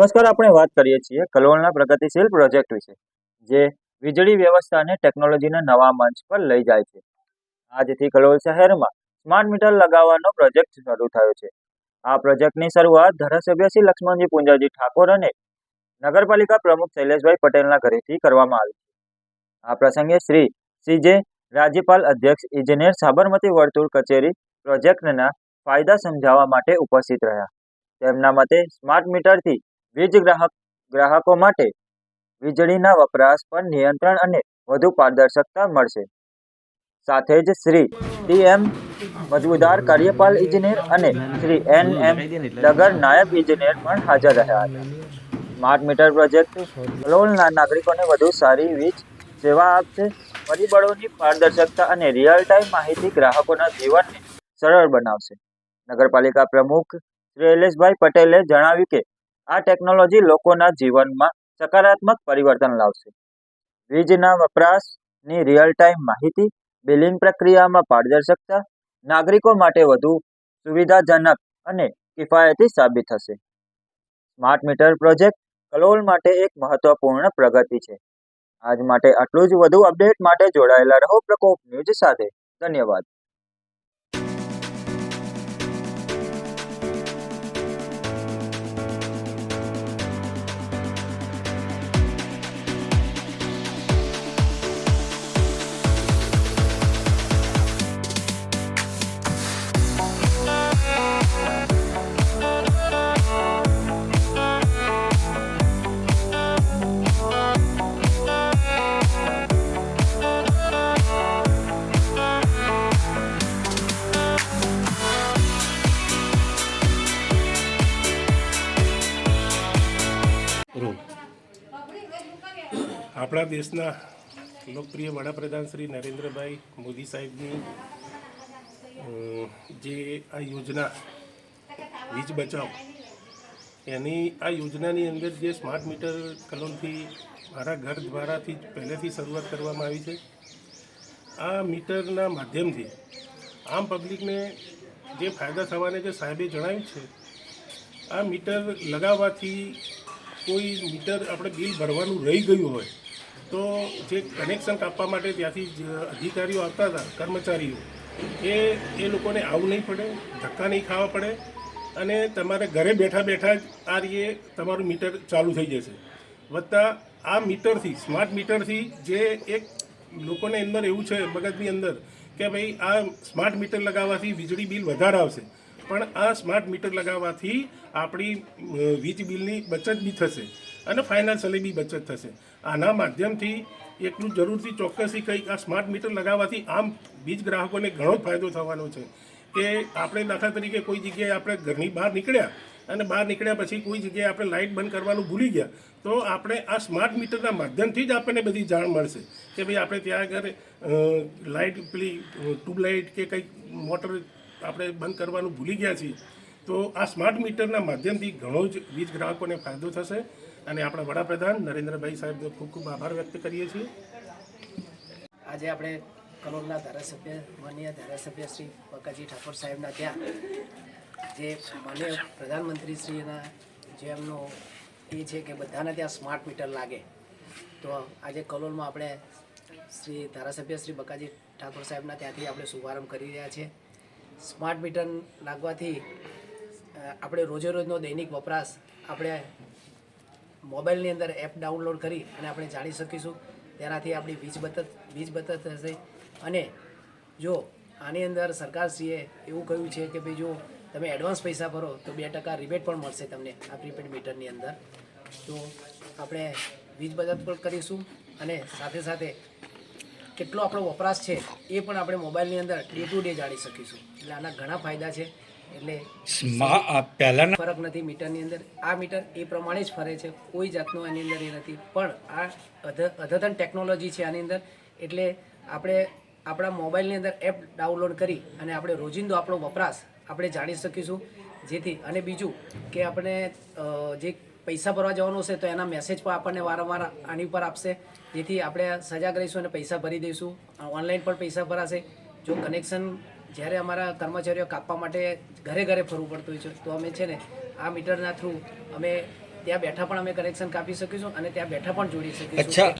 નમસ્કાર, આપણે વાત કરીએ છીએ કલોલના પ્રગતિશીલ પ્રોજેક્ટ વિશે, જે વીજળી વ્યવસ્થાને ટેકનોલોજીના નવા મંચ પર લઈ જાય છે. આજથી કલોલ શહેરમાં સ્માર્ટ મીટર લગાવવાનો પ્રોજેક્ટ શરૂ થયો છે. આ પ્રોજેક્ટની શરૂઆત ધારાસભ્ય શ્રી લક્ષ્મણજી પુંજાજી ઠાકોર અને નગરપાલિકા પ્રમુખ શૈલેષભાઈ પટેલના ઘરેથી કરવામાં આવી છે. આ પ્રસંગે શ્રી સીજે રાજ્યપાલ અધ્યક્ષ ઇજનેર સાબરમતી વર્તુળ કચેરી પ્રોજેક્ટના ફાયદા સમજાવવા માટે ઉપસ્થિત રહ્યા. તેમના મતે સ્માર્ટ મીટરથી વીજ ગ્રાહક, ગ્રાહકો માટે વીજળીના વપરાશ પર નિયંત્રણ અને વધુ પારદર્શકતા મળશે. સાથે જ શ્રી ટી એમ મજમુદાર, કાર્યપાલ ઇજનેર અને શ્રી એન એમ ડગર નાયબ ઇજનેર પણ હાજર રહ્યા હતા. સ્માર્ટ મીટર પ્રોજેક્ટ કલોલના નાગરિકોને વધુ સારી વીજ સેવા આપશે. પરિબળોની પારદર્શકતા અને રિયલ ટાઈમ માહિતી ગ્રાહકોના જીવનને સરળ બનાવશે. નગરપાલિકા પ્રમુખ શ્રી પટેલે જણાવ્યું કે આ ટેકનોલોજી લોકોના જીવનમાં સકારાત્મક પરિવર્તન લાવશે. વીજના વપરાશની રિયલ ટાઈમ માહિતી બિલિંગ પ્રક્રિયામાં પારદર્શકતા, નાગરિકો માટે વધુ સુવિધાજનક અને કિફાયતી સાબિત થશે. સ્માર્ટ મીટર પ્રોજેક્ટ કલોલ માટે એક મહત્વપૂર્ણ પ્રગતિ છે. આજ માટે આટલું જ. વધુ અપડેટ માટે જોડાયેલા રહો પ્રકોપ ન્યૂઝ સાથે. ધન્યવાદ. આપણા દેશના લોકપ્રિય વડાપ્રધાન શ્રી નરેન્દ્રભાઈ મોદી સાહેબની જે આ યોજના, વીજ બચાવ, એની આ યોજનાની અંદર જે સ્માર્ટ મીટર કલોનથી મારા ઘર દ્વારાથી પહેલેથી શરૂઆત કરવામાં આવી છે. આ મીટરના માધ્યમથી આમ પબ્લિકને જે ફાયદા થવાને જે સાહેબે જણાવ્યું છે, આ મીટર લગાવવાથી કોઈ મીટર આપણે બિલ ભરવાનું રહી ગયું હોય તો જે કનેક્શન કાપવા માટે ત્યાંથી અધિકારીઓ આવતા હતા, કર્મચારીઓ, એ એ લોકોને આવું નહીં પડે, ધક્કા નહીં ખાવા પડે અને તમારે ઘરે બેઠા બેઠા જ આ રીતે તમારું મીટર ચાલુ થઈ જશે. વત્તા આ મીટરથી, સ્માર્ટ મીટરથી જે એક લોકોને અંદર એવું છે, મગજની અંદર, કે ભાઈ આ સ્માર્ટ મીટર લગાવવાથી વીજળી બિલ વધારે આવશે. પણ આ સ્માર્ટ મીટર લગાવવાથી આપણી વીજ બિલની બચત બી થશે. અને ફાઇનાન્શિયલી બી બચત થશે. આના માધ્યમથી એટલું જરૂરથી ચોક્કસથી કંઈક આ સ્માર્ટ મીટર લગાવવાથી આમ વીજ ગ્રાહકોને ઘણો જ ફાયદો થવાનો છે કે આપણે દાખલા તરીકે કોઈ જગ્યાએ આપણે ઘરની બહાર નીકળ્યા અને બહાર નીકળ્યા પછી કોઈ જગ્યાએ આપણે લાઇટ બંધ કરવાનું ભૂલી ગયા, તો આપણે આ સ્માર્ટ મીટરના માધ્યમથી જ આપણને બધી જાણ મળશે કે ભાઈ આપણે ત્યાં આગળ લાઇટ પેલી ટ્યુબલાઇટ કે કંઈક મોટર આપણે બંધ કરવાનું ભૂલી ગયા છીએ, તો આ સ્માર્ટ મીટરના માધ્યમથી ઘણો જ વીજ ગ્રાહકોને ફાયદો થશે અને આપણા વડાપ્રધાન નરેન્દ્રભાઈ સાહેબનો ખૂબ ખૂબ આભાર વ્યક્ત કરીએ છીએ. આજે આપણે કલોલના ધારાસભ્ય, માનનીય ધારાસભ્ય શ્રી પકાજી ઠાકોર સાહેબના ત્યાં, જે માનનીય પ્રધાનમંત્રીશ્રીના જે એમનો એ છે કે બધાને ત્યાં સ્માર્ટ મીટર લાગે. તો આજે કલોલમાં આપણે શ્રી ધારાસભ્ય શ્રી બકાજી ઠાકોર સાહેબના ત્યાંથી આપણે શુભારંભ કરી રહ્યા છીએ. સ્માર્ટ મીટર લાગવાથી આપણે રોજે રોજનો દૈનિક વપરાશ આપણે મોબાઈલની અંદર એપ ડાઉનલોડ કરી અને આપણે જાણી શકીશું તેનાથી આપણી વીજ બચત વીજ બચત થશે. અને જો આની અંદર સરકારશ્રીએ એવું કહ્યું છે કે ભાઈ જો તમે એડવાન્સ પૈસા ભરો તો બે ટકા રિબેટ પણ મળશે તમને આ પ્રીપેડ મીટરની અંદર. તો આપણે વીજ બચત પણ કરીશું અને સાથે સાથે કેટલો આપણો વપરાશ છે એ પણ આપણે મોબાઈલની અંદર ડે ટુ ડે જાણી શકીશું. એટલે આના ઘણા ફાયદા છે. એટલે પહેલાના ફરક નથી મીટરની અંદર. આ મીટર એ પ્રમાણે જ ફરે છે. કોઈ જાતનું આની અંદર એ નથી. પણ આ અધ અદ્યતન ટેકનોલોજી છે આની અંદર. એટલે આપણે આપણા મોબાઈલની અંદર એપ ડાઉનલોડ કરી અને આપણે રોજિંદો આપણો વપરાશ આપણે જાણી શકીશું. જેથી અને બીજું કે આપણે જે પૈસા ભરવા જવાનું છે તો એના મેસેજ પણ આપણને વારંવાર આની ઉપર આપશે. જેથી આપણે સજાગ રહીશું અને પૈસા ભરી દઈશું. ઓનલાઈન પણ પૈસા ભરાશે. જો કનેક્શન જ્યારે અમારા કર્મચારીઓ કાપવા માટે ઘરે ઘરે ફરવું પડતું હોય છે, તો અમે છે ને આ મીટરના થ્રુ અમે ત્યાં બેઠા પણ અમે કનેક્શન કાપી શકીશું અને ત્યાં બેઠા પણ જોડી શકીશું.